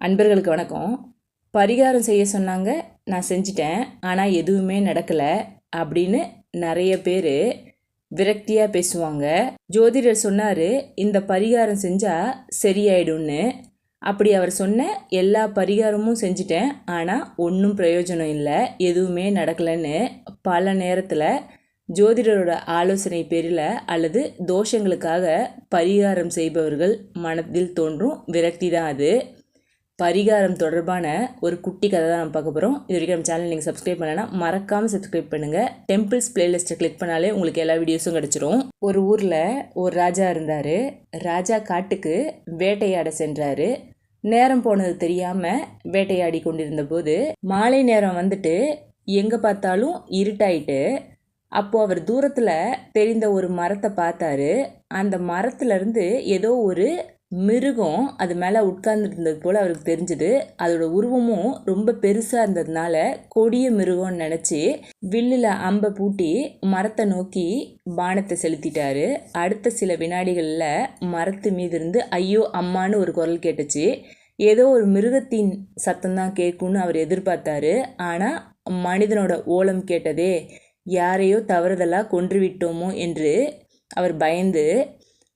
அன்பர்களுக்கு வணக்கம். பரிகாரம் செய்ய சொன்னாங்க நான் செஞ்சிட்டேன் ஆனால் எதுவுமே நடக்கலை அப்படின்னு நிறைய பேர் விரக்தியாக பேசுவாங்க. ஜோதிடர் சொன்னார் இந்த பரிகாரம் செஞ்சால் சரியாயிடும்னு. அப்படி அவர் சொன்ன எல்லா பரிகாரமும் செஞ்சிட்டேன் ஆனால் ஒன்றும் பிரயோஜனம் இல்லை எதுவுமே நடக்கலைன்னு பல நேரத்தில் ஜோதிடரோட ஆலோசனை பேரில் அல்லது தோஷங்களுக்காக பரிகாரம் செய்பவர்கள் மனதில் தோன்றும் விரக்தி தான் அது. பரிகாரம் தொடர்பான ஒரு குட்டி கதை தான் நம்ம பார்க்க போகிறோம் இது வரைக்கும் நம்ம சேனல் நீங்கள் சப்ஸ்கிரைப் பண்ணலைன்னா மறக்காமல் சப்ஸ்கிரைப் பண்ணுங்கள் டெம்பிள்ஸ் பிளேலிஸ்ட்டை கிளிக் பண்ணாலே உங்களுக்கு எல்லா வீடியோஸும் கிடச்சிரும். ஒரு ஊரில் ஒரு ராஜா இருந்தார். ராஜா காட்டுக்கு வேட்டையாட சென்றார். நேரம் போனது தெரியாமல் வேட்டையாடி கொண்டிருந்த போது மாலை நேரம் வந்துட்டு எங்கே பார்த்தாலும் இருட்டாயிட்டு அப்போது அவர் தூரத்தில் தெரிந்த ஒரு மரத்தை பார்த்தாரு. அந்த மரத்துலேருந்து ஏதோ ஒரு மிருகம் அது மேலே உட்கார்ந்துருந்தது போல் அவருக்கு தெரிஞ்சுது. அதோட உருவமும் ரொம்ப பெருசாக இருந்ததுனால கொடிய மிருகம்னு நினச்சி வில்லில் அம்பை பூட்டி மரத்தை நோக்கி பானத்தை செலுத்திட்டாரு. அடுத்த சில வினாடிகளில் மரத்து மீது இருந்து ஐயோ அம்மான்னு ஒரு குரல் கேட்டுச்சு. ஏதோ ஒரு மிருகத்தின் சத்தம் தான் கேட்கும்னு அவர் எதிர்பார்த்தாரு. ஆனால் மனிதனோட ஓலம் கேட்டதே யாரையோ தவறுதலாக கொன்று விட்டோமோ என்று அவர் பயந்து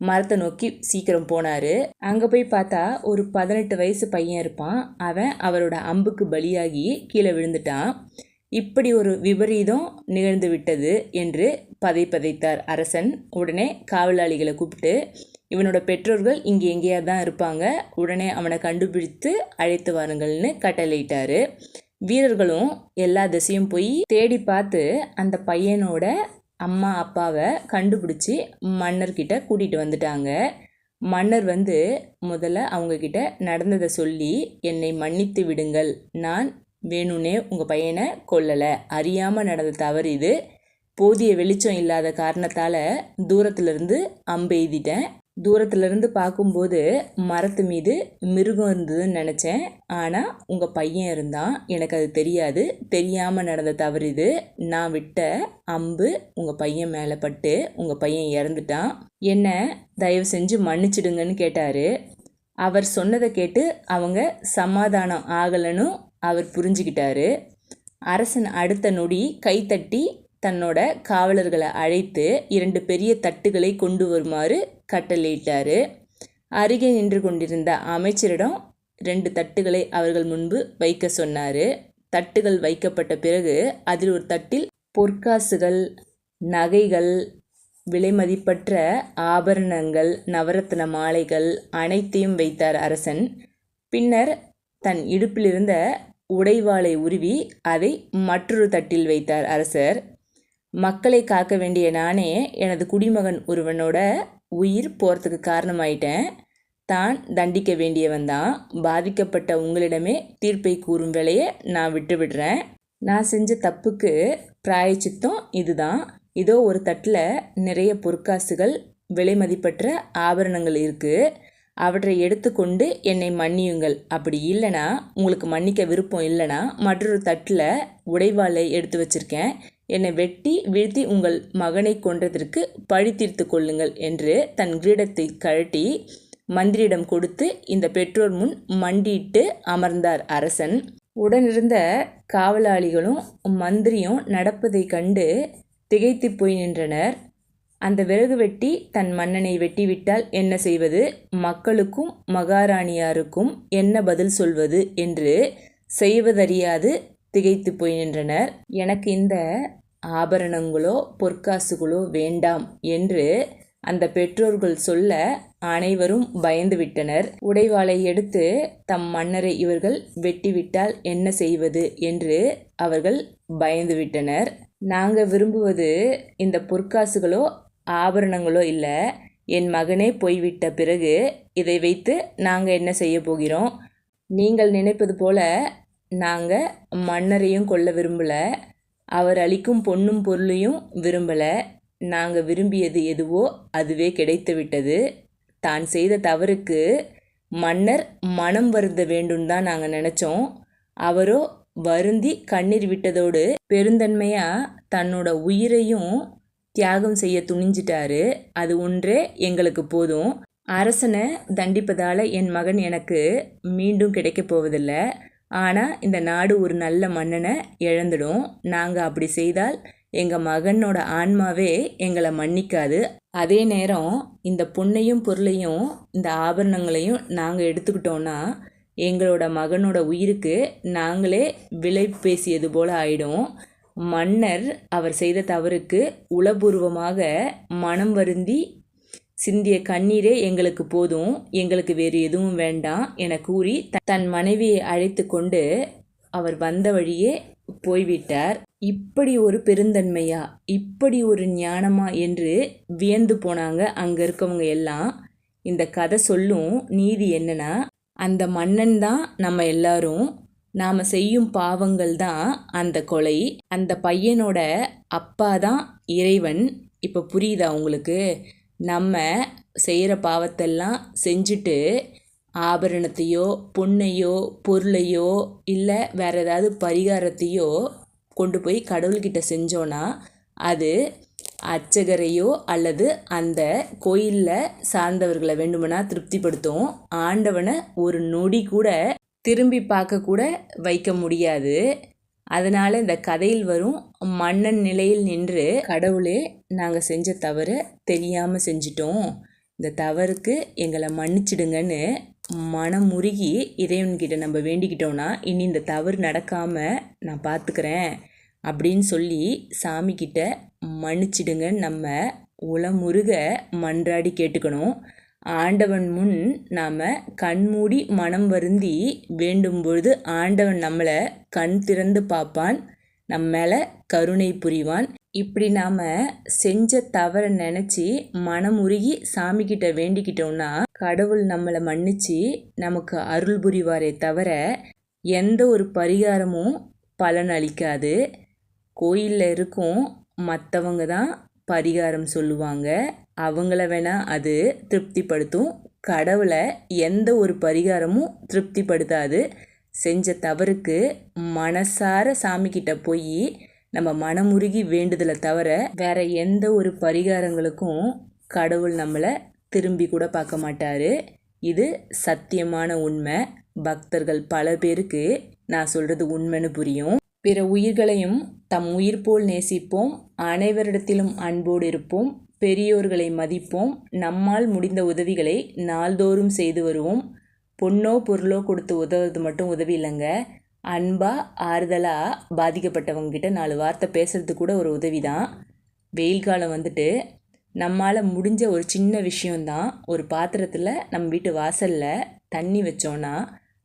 மரத்தை நோக்கி சீக்கிரம் போனார். அங்கே போய் பார்த்தா ஒரு பதினெட்டு வயசு பையன் இருப்பான். அவன் அவரோட அம்புக்கு பலியாகி கீழே விழுந்துட்டான். இப்படி ஒரு விபரீதம் நிகழ்ந்து விட்டது என்று பதை பதைத்தார் அரசன். உடனே காவலாளிகளை கூப்பிட்டு இவனோட பெற்றோர்கள் இங்கே எங்கேயாவது தான் இருப்பாங்க. உடனே அவனை கண்டுபிடித்து அழைத்து வாருங்கள்னு கட்டளையிட்டார். வீரர்களும் எல்லா திசையும் போய் தேடி பார்த்து அந்த பையனோட அம்மா அப்பாவை கண்டுபிடிச்சி மன்னர்கிட்ட கூட்டிகிட்டு வந்துட்டாங்க. மன்னர் வந்து முதல்ல அவங்கக்கிட்ட நடந்ததை சொல்லி என்னை மன்னித்து விடுங்கள். நான் வேணும்னே உங்கள் பையனை கொல்லலை. அறியாமல் நடந்த தவறு இது. போதிய வெளிச்சம் இல்லாத காரணத்தால் தூரத்துலேருந்து அம்பெய்திட்டேன். தூரத்துலேருந்து பார்க்கும்போது மரத்து மீது மிருகம் இருந்ததுன்னு நினச்சேன். ஆனால் உங்கள் பையன் இருந்தான். எனக்கு அது தெரியாது. தெரியாமல் நடந்த தவறு இது. நான் விட்ட அம்பு உங்கள் பையன் மேலே பட்டு உங்கள் பையன் இறந்துட்டான். என்ன தயவு செஞ்சு மன்னிச்சிடுங்கன்னு கேட்டார். அவர் சொன்னதை கேட்டு அவங்க சமாதானம் ஆகலைன்னு அவர் புரிஞ்சுக்கிட்டாரு. அரசன் அடுத்த நொடி கைத்தட்டி தன்னோட காவலர்களை அழைத்து இரண்டு பெரிய தட்டுகளை கொண்டு வருமாறு கட்டளையிட்டார். அருகே நின்று கொண்டிருந்த அமைச்சரிடம் ரெண்டு தட்டுகளை அவர்கள் முன்பு வைக்க சொன்னார். தட்டுகள் வைக்கப்பட்ட பிறகு அதில் ஒரு தட்டில் பொற்காசுகள் நகைகள் விலைமதிப்பற்ற ஆபரணங்கள் நவரத்ன மாலைகள் அனைத்தையும் வைத்தார் அரசன். பின்னர் தன் இடுப்பிலிருந்த உடைவாளை உருவி அதை மற்றொரு தட்டில் வைத்தார் அரசர். மக்களை காக்க வேண்டிய நானே எனது குடிமகன் ஒருவனோட உயிர் போகிறதுக்கு காரணமாயிட்டேன். தான் தண்டிக்க வேண்டியவன் தான். பாதிக்கப்பட்ட உங்களிடமே தீர்ப்பை கூறும் வேலையை நான் விட்டு விடுறேன். நான் செஞ்ச தப்புக்கு பிராயச்சித்தம் இதுதான். இதோ ஒரு தட்டில் நிறைய பொற்காசுகள் விலை மதிப்பற்ற ஆபரணங்கள் இருக்குது அவற்றை எடுத்துக்கொண்டு என்னை மன்னியுங்கள். அப்படி இல்லைனா உங்களுக்கு மன்னிக்க விருப்பம் இல்லைனா மற்றொரு தட்டில் உடைவாளை எடுத்து வச்சுருக்கேன். என்னை வெட்டி வீழ்த்தி உங்கள் மகனை கொன்றதற்கு பழி தீர்த்து கொள்ளுங்கள் என்று தன் கிரீடத்தை கழட்டி மந்திரியிடம் கொடுத்து இந்த பெற்றோர் முன் மண்டியிட்டு அமர்ந்தார் அரசன். உடனிருந்த காவலாளிகளும் மந்திரியும் நடப்பதை கண்டு திகைத்து போய் நின்றனர். அந்த விறகு வெட்டி தன் மன்னனை வெட்டிவிட்டால் என்ன செய்வது? மக்களுக்கும் மகாராணியாருக்கும் என்ன பதில் சொல்வது? என்று செய்வதறியாது திகைத்து போய் நின்றனர். எனக்கு இந்த ஆபரணங்களோ பொற்காசுகளோ வேண்டாம் என்று அந்த பெற்றோர்கள் சொல்ல அனைவரும் பயந்துவிட்டனர் உடைவாளை எடுத்து தம் மன்னரை இவர்கள் வெட்டிவிட்டால் என்ன செய்வது என்று அவர்கள் பயந்து விட்டனர். நாங்கள் விரும்புவது இந்த பொற்காசுகளோ ஆபரணங்களோ இல்லை. என் மகனே போய்விட்ட பிறகு இதை வைத்து நாங்கள் என்ன செய்ய போகிறோம்? நீங்கள் நினைப்பது போல நாங்கள் மன்னரையும் கொல்ல விரும்பலை. அவர் அளிக்கும் பொண்ணும் பொருளையும் விரும்பலை. நாங்கள் விரும்பியது எதுவோ அதுவே கிடைத்து விட்டது. தான் செய்த தவறுக்கு மன்னர் மனம் வருந்த வேண்டும் தான் நாங்கள் நினச்சோம். அவரோ வருந்தி கண்ணீர் விட்டதோடு பெருந்தன்மையாக தன்னோட உயிரையும் தியாகம் செய்ய துணிஞ்சிட்டாரு. அது ஒன்றே எங்களுக்கு போதும். அரசனை தண்டிப்பதால் என் மகன் எனக்கு மீண்டும் கிடைக்கப் போவதில்லை. ஆனால் இந்த நாடு ஒரு நல்ல மன்னனை இழந்துடும். நாங்கள் அப்படி செய்தால் எங்கள் மகனோட ஆன்மாவே எங்களை மன்னிக்காது. அதே நேரம் இந்த பொண்ணையும் பொருளையும் இந்த ஆபரணங்களையும் நாங்கள் எடுத்துக்கிட்டோன்னா எங்களோட மகனோட உயிருக்கு நாங்களே விலை பேசியது போல் ஆயிடும். மன்னர் அவர் செய்த தவறுக்கு உளபூர்வமாக மனம் வருந்தி சிந்திய கண்ணீரே எங்களுக்கு போதும். எங்களுக்கு வேறு எதுவும் வேண்டாம் என கூறி தன் மனைவியை அழைத்து கொண்டு அவர் வந்த வழியே போய்விட்டார். இப்படி ஒரு பெருந்தன்மையா? இப்படி ஒரு ஞானமா? என்று வியந்து போனாங்க அங்கே இருக்கவங்க எல்லாம். இந்த கதை சொல்லும் நீதி என்னன்னா அந்த மன்னன் தான் நம்ம எல்லாரும். நாம் செய்யும் பாவங்கள் தான் அந்த கொலை. அந்த பையனோட அப்பா தான் இறைவன். இப்போ புரியுதா உங்களுக்கு? நம்ம செய்கிற பாவத்தெல்லாம் செஞ்சுட்டு ஆபரணத்தையோ பொண்ணையோ பொருளையோ இல்லை வேறு ஏதாவது பரிகாரத்தையோ கொண்டு போய் கடவுள்கிட்ட செஞ்சோன்னா அது அர்ச்சகரையோ அல்லது அந்த கோயிலில் சார்ந்தவர்களை வேண்டுமெனா திருப்திப்படுத்தும். ஆண்டவனை ஒரு நொடி கூட திரும்பி பார்க்க கூட வைக்க முடியாது. அதனால் இந்த கதையில் வரும் மன்னன் நிலையில் நின்று கடவுளே நாங்கள் செஞ்ச தவறை தெரியாமல் செஞ்சிட்டோம். இந்த தவறுக்கு எங்களை மன்னிச்சிடுங்கன்னு மனமுருகி இறைவன்கிட்ட நம்ம வேண்டிக்கிட்டோன்னா இனி இந்த தவறு நடக்காமல் நான் பார்த்துக்கிறேன் அப்படின்னு சொல்லி சாமிக்கிட்ட மன்னிச்சிடுங்கன்னு நம்ம உளமுருக மன்றாடி கேட்டுக்கணும். ஆண்டவன் முன் நாம் கண்மூடி மனம் வருந்தி வேண்டும் பொழுது ஆண்டவன் நம்மளை கண் திறந்து பார்ப்பான் நம்ம மேலே கருணை புரிவான். இப்படி நாம் செஞ்ச தவறை நினச்சி மனமுருகி சாமிக்கிட்ட வேண்டிக்கிட்டோம்னா கடவுள் நம்மளை மன்னிச்சு நமக்கு அருள் புரிவாரே தவிர எந்த ஒரு பரிகாரமும் பலன் அளிக்காது. கோயிலில் இருக்கும் மற்றவங்க தான் பரிகாரம் சொல்லுவாங்க. அவங்கள வேணா அது திருப்திப்படுத்தும். கடவுளை எந்த ஒரு பரிகாரமும் திருப்திப்படுத்தாது. செஞ்ச தவறுக்கு மனசார சாமிக்கிட்ட போய் நம்ம மனமுருகி வேண்டுதலை தவிர வேற எந்த ஒரு பரிகாரங்களுக்கும் கடவுள் நம்மளை திரும்பி கூட பார்க்க மாட்டாரு. இது சத்தியமான உண்மை. பக்தர்கள் பல பேருக்கு நான் சொல்கிறது உண்மைன்னு புரியும். பிற உயிர்களையும் தம் உயிர் போல் நேசிப்போம். அனைவரிடத்திலும் அன்போடு இருப்போம். பெரியோர்களை மதிப்போம். நம்மால் முடிந்த உதவிகளை நாள்தோறும் செய்து வருவோம். பொண்ணோ பொருளோ கொடுத்து உதவுறது மட்டும் உதவி இல்லைங்க. அன்பா ஆறுதலாக பாதிக்கப்பட்டவங்கக்கிட்ட நாலு வார்த்தை பேசுறது கூட ஒரு உதவி தான் வெயில் காலம் வந்துட்டு நம்மால் முடிஞ்ச ஒரு சின்ன விஷயம்தான். ஒரு பாத்திரத்தில் நம்ம வீட்டு வாசலில் தண்ணி வச்சோன்னா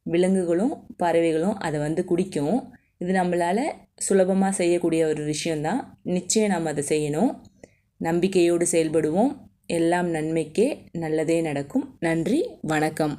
விலங்குகளும் பறவைகளும் அதை வந்து குடிக்கும். இது நம்மளால் சுலபமாக செய்யக்கூடிய ஒரு விஷயந்தான் நிச்சயம் நாம் அதை செய்யணும். நம்பிக்கையோடு செயல்படுவோம். எல்லாம் நன்மைக்கே நல்லதே நடக்கும். நன்றி வணக்கம்.